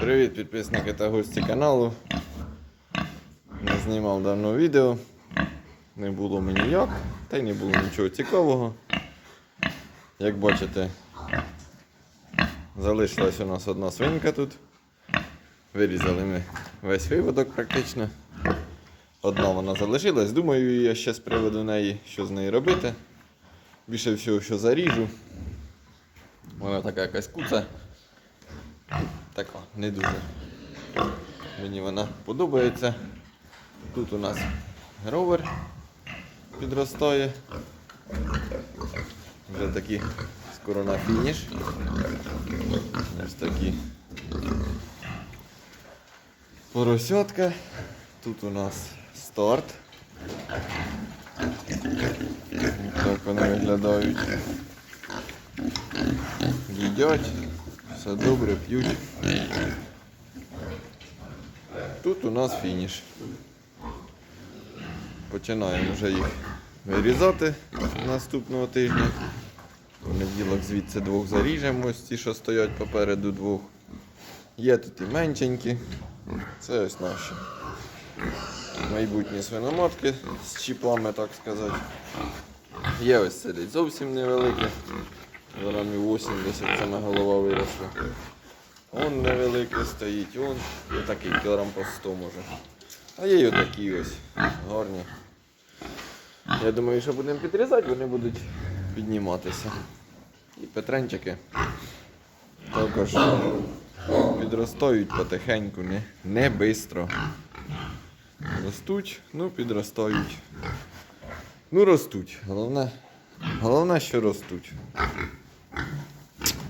Привіт підписники та гості каналу. Не знімав давно відео. Не було мені як, та й не було нічого цікавого. Як бачите, залишилась у нас одна свинка тут. Вирізали ми весь виводок практично. Одна вона залишилась. Думаю, я ще з приводу неї, що з нею робити. Більше всього, що заріжу. Вона така якась куца. Така, не дуже. Мені вона подобається. Тут у нас ровер підростає. Вже такі скоро на фініш. Ось такі поросятка. Тут у нас старт. Так вони виглядають. Їдять, все добре, п'ють. Тут у нас фініш. Починаємо вже їх вирізати наступного тижня. Понеділок звідси двох заріжемо, ось ці, що стоять попереду двох. Є тут і меншенькі. Це ось наші. Майбутні свиноматки з чіпами, так сказати. Є ось сидить зовсім невелике. Грамів 80 саме голова виросла. Он невеликий стоїть, он такий кілограм по 100 може. А є й отакі ось гарні. Я думаю, що будемо підрізати, вони будуть підніматися. І петренчики також підростають потихеньку, не, не бистро. Ростуть, ну підростають. Ну ростуть. Головне, головне, що ростуть.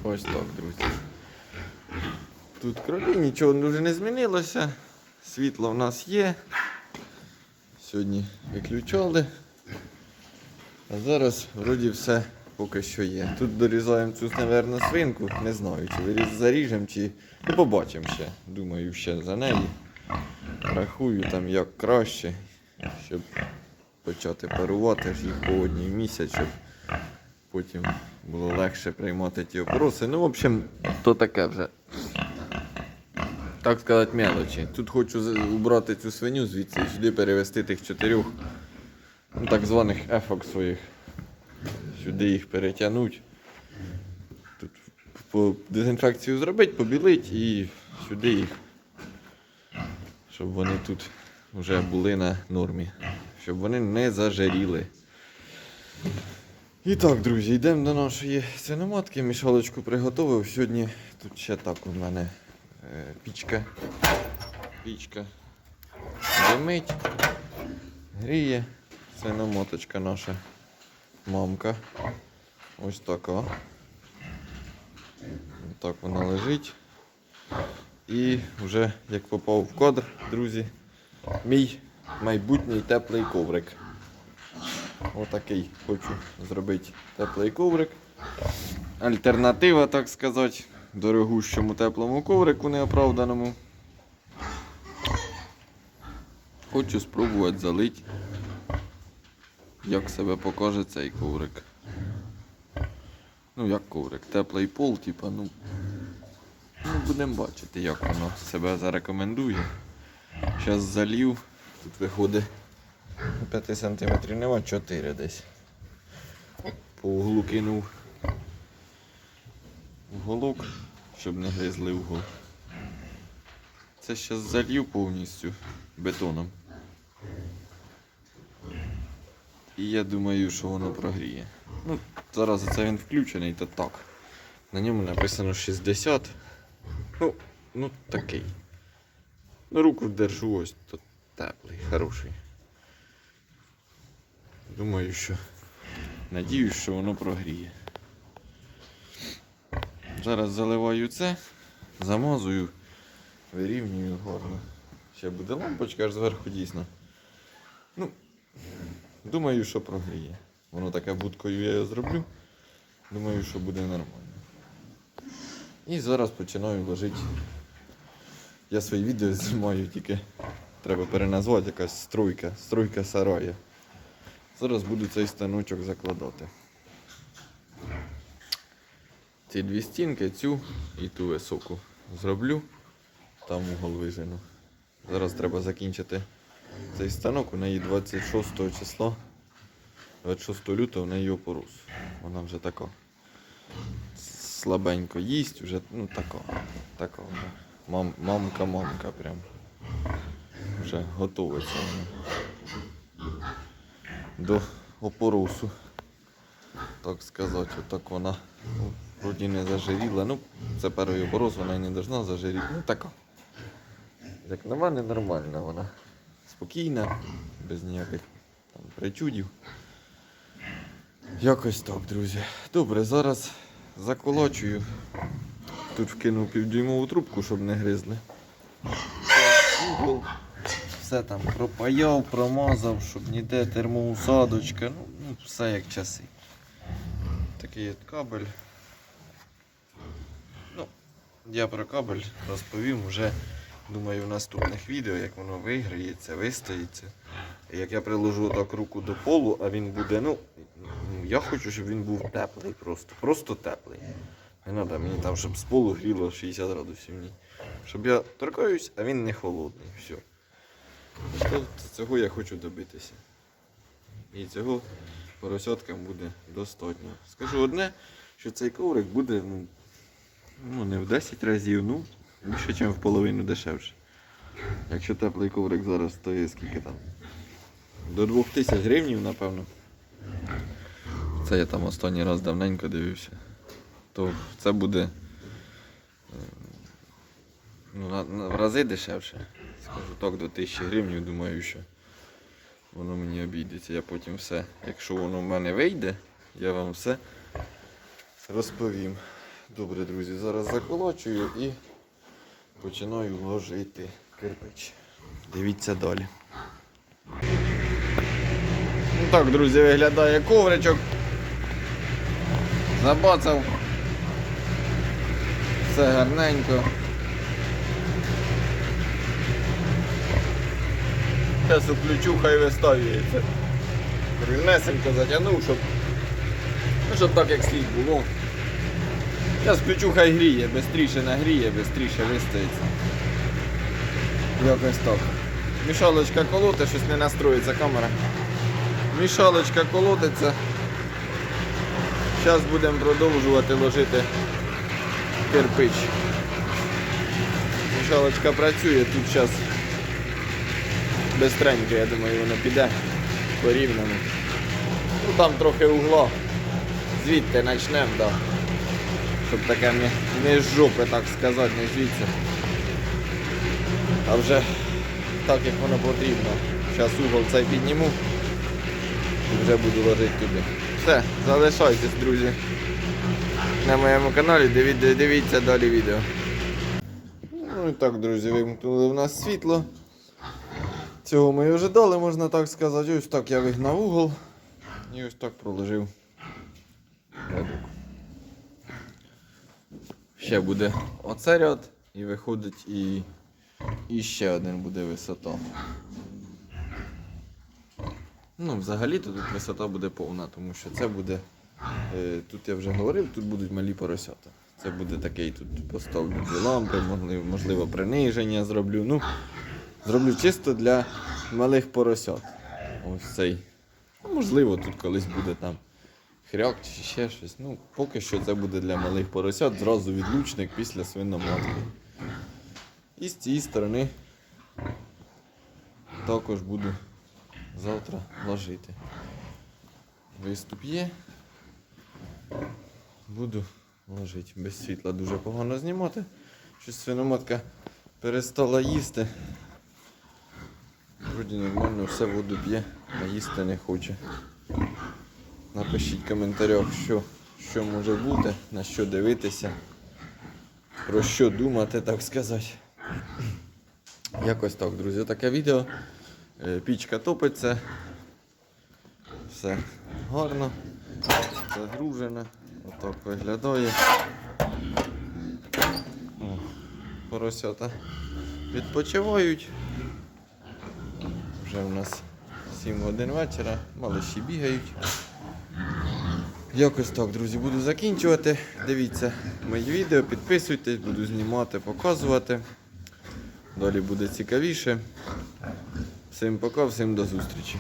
Ось так, друзі. Тут кролі, нічого дуже не змінилося. Світло в нас є. Сьогодні виключали. А зараз вроді все поки що є. Тут дорізаємо цю, мабуть, свинку. Не знаю, чи заріжемо, чи. Ну, побачимо ще. Думаю, ще за неї. Рахую там як краще, щоб почати парувати їх по одній місяць, щоб потім було легше приймати ті опроси. Ну, в общем, то таке вже. Так сказати, мелочі. Тут хочу убрати цю свиню звідси і сюди перевести тих чотирьох ну, так званих ефок своїх. Сюди їх перетягнуть. Тут по дезінфекцію зробити, побілить і сюди їх. Щоб вони тут вже були на нормі. Щоб вони не зажаріли. І так, друзі, йдемо до нашої свиноматки. Мішалочку приготував. Сьогодні тут ще так у мене е, пічка. Пічка димить, гріє. Свиномоточка наша мамка. Ось така. Так вона лежить. І вже як попав в кадр, друзі, мій майбутній теплий коврик. Отакий хочу зробити теплий коврик. Альтернатива, так сказати, дорогущому теплому коврику неоправданому. Хочу спробувати залити, як себе покаже цей коврик. Ну, як коврик, теплий пол, типа, ну. Ну, будемо бачити, як воно себе зарекомендує. Зараз залів, тут виходить 5 см нема 4 десь. По углу кинув уголок, щоб не гризли угол. Це зараз залью повністю бетоном. І я думаю, що воно прогріє. Ну, зараз це він включений, то так. На ньому написано 60. Ну, ну такий. Ну, руку держу ось, то теплий, хороший. Думаю, що. Надіюсь, що воно прогріє. Зараз заливаю це, замазую, вирівнюю гарно. Ще буде лампочка аж зверху дійсно. Ну, думаю, що прогріє. Воно таке будкою я зроблю. Думаю, що буде нормально. І зараз починаю ложити. Я свої відео знімаю, тільки треба переназвати якась стройка, стройка сарая. Зараз буду цей станочок закладати. Ці дві стінки, цю і ту високу зроблю. там угол вижену. Зараз треба закінчити цей станок. У неї 26 числа, 26 лютого в неї опорус. Вона вже така слабенько їсть, вже ну така. така вона. Мам, мамка, мамка прям. Вже готується вона. До опорусу. Так сказати, отак вона вроді не зажиріла. Ну, це перший опорос, вона не должна зажиріти. Ну така. Як на мене нормальна вона. Спокійна, без ніяких там причудів. Якось так, друзі. Добре, зараз заколочую. Тут вкинув півдюймову трубку, щоб не гризли. Все там пропаяв, промазав, щоб ніде термоусадочка. Ну, ну, все як часи. Такий от кабель. Ну, я про кабель розповім вже, думаю, в наступних відео, як воно виграється, вистоїться. Як я приложу так руку до полу, а він буде, ну, ну, я хочу, щоб він був теплий просто. Просто теплий. Не треба мені там, щоб з полу гріло 60 градусів. Ні. Щоб я торкаюсь, а він не холодний. Все. Тобто цього я хочу добитися. І цього поросяткам буде достатньо. Скажу одне, що цей коврик буде ну, ну, не в 10 разів, ну, більше, ніж в половину дешевше. Якщо теплий коврик зараз стоїть скільки там? До 2000 гривень, напевно. Це я там останній раз давненько дивився. То це буде е, ну, в рази дешевше. Скажу так, до 1000 гривень, думаю, що воно мені обійдеться. Я потім все, якщо воно в мене вийде, я вам все розповім. Добре, друзі, зараз заколочую і починаю ложити кирпич. Дивіться далі. Ну так, друзі, виглядає ковричок. Забацав. Все гарненько. Зараз включу, хай виставюється. Рівнесенько затягнув, щоб, ну, щоб так як слід було. Зараз включу, хай гріє, швидше нагріє, швидше вистоїться. Якось так. Мішалочка колоти, щось не настроїться камера. Мішалочка колотиться. Зараз будемо продовжувати ложити кирпич. Мішалочка працює, тут зараз бистренько, я думаю, воно піде по рівному. Ну там трохи угла. Звідти почнемо, да. щоб таке не, не з жопи, так сказати, не звідси. А вже так як воно потрібно. Зараз угол цей підніму і вже буду ложити туди. Все, залишайтесь, друзі. На моєму каналі диві- дивіться далі відео. Ну і так, друзі, вимкнули в нас світло. Цього ми і ожидали, можна так сказати. Ось так я вигнав угол і ось так проложив. Ще буде оце ряд і виходить і, і ще один буде висота. Ну, взагалі-то тут висота буде повна, тому що це буде. Е, тут я вже говорив, тут будуть малі поросята. Це буде такий тут поставлю лампи, можливо, можливо, приниження зроблю. Ну, зроблю чисто для малих поросят. Ось цей. Ну, можливо, тут колись буде там хряк чи ще щось. Ну, поки що це буде для малих поросят, зразу відлучник після свиноматки. І з цієї сторони також буду завтра ложити. Виступ є. Буду ложити. Без світла дуже погано знімати. Щось свиноматка перестала їсти. Вроді нормально, все воду п'є, а їсти не хоче. Напишіть в коментарях, що, що може бути, на що дивитися, про що думати, так сказати. Якось так, друзі, таке відео. Е, Пічка топиться. Все гарно. Загружено. Отак виглядає. Поросята відпочивають. Вже в нас 7 годин вечора, малиші бігають. Якось так, друзі, буду закінчувати. Дивіться мої відео, підписуйтесь, буду знімати, показувати. Далі буде цікавіше. Всім пока, всім до зустрічі.